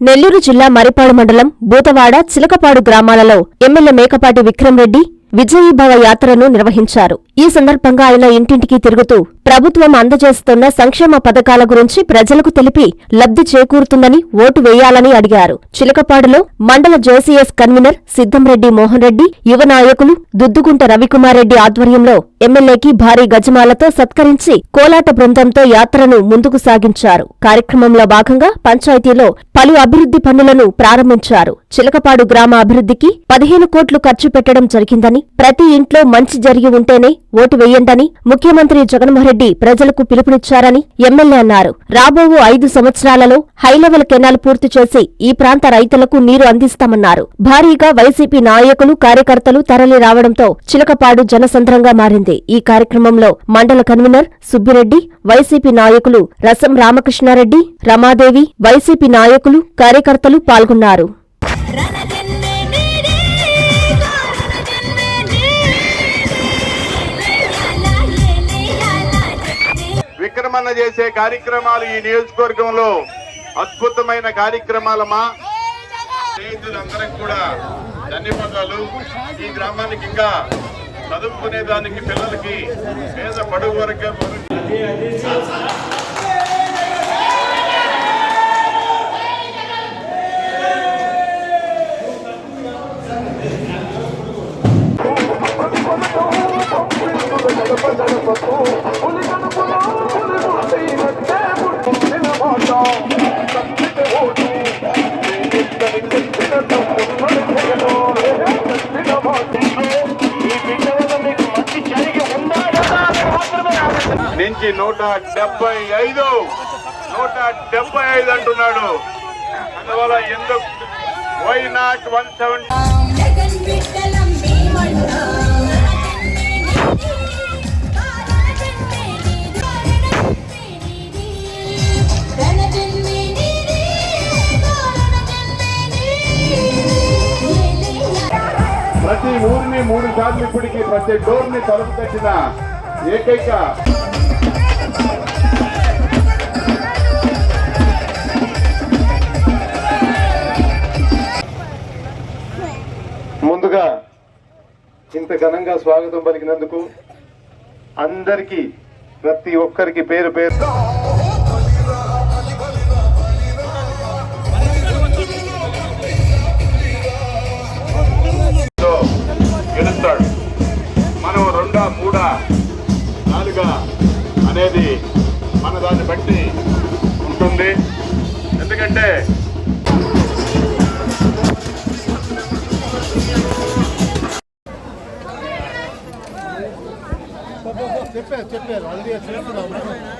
నెల్లూరు జిల్లా మరిపాడు మండలం బూతవాడ చిలకపాడు గ్రామాలలో ఎమ్మెల్యే మేకపాటి విక్రమ్ రెడ్డి విజయీభవ యాత్రను నిర్వహించారు. ఈ సందర్భంగా ఆయన ఇంటింటికి తిరుగుతూ ప్రభుత్వం అందజేస్తున్న సంక్షేమ పథకాల గురించి ప్రజలకు తెలిపి లబ్ధి చేకూరుతుందని ఓటు వేయాలని అడిగారు. చిలకపాడులో మండల జేసీఎస్ కన్వీనర్ సిద్దంరెడ్డి మోహన్ రెడ్డి యువ నాయకులు దుద్దుగుంట రవికుమార్ రెడ్డి ఆధ్వర్యంలో ఎమ్మెల్యేకి భారీ గజమాలతో సత్కరించి కోలాట బృందంతో యాత్రను ముందుకు సాగించారు. కార్యక్రమంలో భాగంగా పంచాయతీలో పలు అభివృద్ధి పనులను ప్రారంభించారు. చిలకపాడు గ్రామ అభివృద్ధికి పదిహేను కోట్లు ఖర్చు పెట్టడం జరిగిందని ప్రతి ఇంట్లో మంచి జరిగి ఉంటేనే ఓటు వేయండని ముఖ్యమంత్రి జగన్మోహన్రెడ్డి ప్రజలకు పిలుపునిచ్చారని ఎమ్మెల్యే అన్నారు. రాబోవు ఐదు సంవత్సరాలలో హైలెవెల్ కెనాల్ పూర్తి చేసి ఈ ప్రాంత రైతులకు నీరు అందిస్తామన్నారు. భారీగా వైసీపీ నాయకులు కార్యకర్తలు తరలి రావడంతో చిలకపాడు జనసంద్రంగా మారింది. ఈ కార్యక్రమంలో మండల కన్వీనర్ సుబ్బిరెడ్డి వైసీపీ నాయకులు రసం రామకృష్ణారెడ్డి రమాదేవి వైసీపీ నాయకులు కార్యకర్తలు పాల్గొన్నారు. విక్రమణ చేసే కార్యక్రమాలు ఈ నియోజకవర్గంలో అద్భుతమైన కార్యక్రమాలమా స్నేహితులందరికి కూడా ధన్యవాదాలు. ఈ గ్రామానికి ఇంకా చదువుకునే దానికి పిల్లలకి పేద పడుగు వరకే నుంచి నూట డెబ్బై ఐదు. నూట డెబ్బై ఐదు అంటున్నాడు. అందువల్ల ఎందుకు? వై నాట్ వన్ సెవెంటీ ప్రతి ఊరిని మూడు సార్లు ఇప్పటికి ప్రతి డోర్ని తలుపు కట్టిన ఏకైక ఇంత ఘనంగా స్వాగతం పలికినందుకు అందరికీ ప్రతి ఒక్కరికి పేరు పేరు. గెలుస్తాడు. మనం రెండా మూడా నాలుగా అనేది మన దాన్ని బట్టి ఉంటుంది. ఎందుకంటే చెప్పారు. అందుకే చేస్తున్నాము